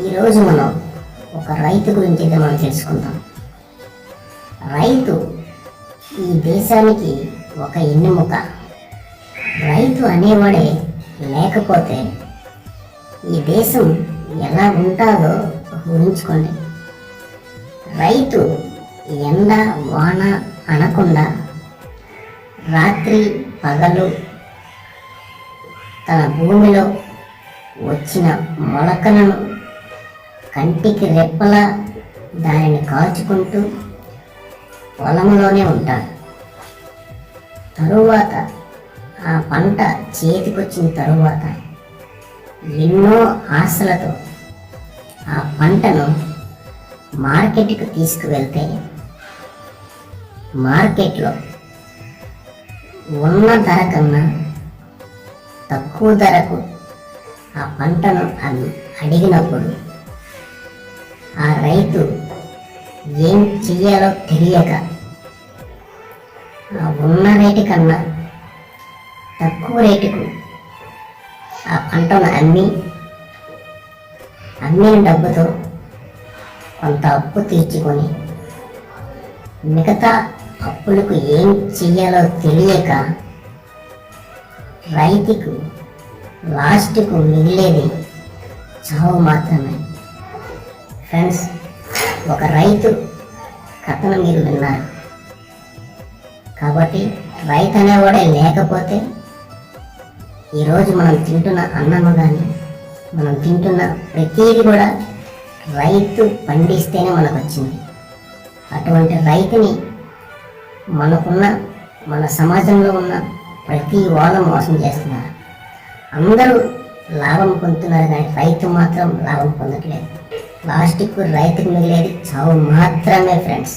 ఈరోజు మనం ఒక రైతు గురించి అయితే మనం తెలుసుకుందాం. రైతు ఈ దేశానికి ఒక ఎన్నుముక. రైతు అనేవాడే లేకపోతే ఈ దేశం ఎలా ఉంటుందో ఊహించుకోండి. రైతు ఎండ వాన అనకుండా రాత్రి పగలు తన భూమిలో వచ్చిన మొలకలను కంటికి రెప్పలా దానిని కాచుకుంటూ పొలంలోనే ఉంటాడు. తరువాత ఆ పంట చేతికొచ్చిన తరువాత ఎన్నో ఆశలతో ఆ పంటను మార్కెట్కి తీసుకువెళ్తే మార్కెట్లో ఉన్న ధర కన్నా తక్కువ ధరకు ఆ పంటను అవి అడిగినప్పుడు ఆ రైతు ఏం చెయ్యాలో తెలియక ఆ ఉన్న రేటు కన్నా తక్కువ రేటుకు ఆ పంటను అమ్మి అమ్మిన డబ్బుతో కొంత అప్పు తీర్చుకొని మిగతా అప్పులకు ఏం చెయ్యాలో తెలియక రైతుకు లాస్ట్కు మిగిలేది చావు మాత్రమే. ఫ్రెండ్స్ ఒక రైతు కథను మీరు విన్నారు కాబట్టి రైతు అనేవాడే లేకపోతే ఈరోజు మనం తింటున్న అన్నము కానీ మనం తింటున్న ప్రతిదీ కూడా రైతు పండిస్తేనే మనకు వచ్చింది అటువంటి రైతుని మనకున్న మన సమాజంలో ఉన్న ప్రతి వాళ్ళు మోసం చేస్తున్నారు. అందరూ లాభం పొందుతున్నారు కానీ రైతు మాత్రం లాభం పొందట్లేదు. ప్లాస్టిక్ రైతుకు మిగిలేది చావు మాత్రమే ఫ్రెండ్స్.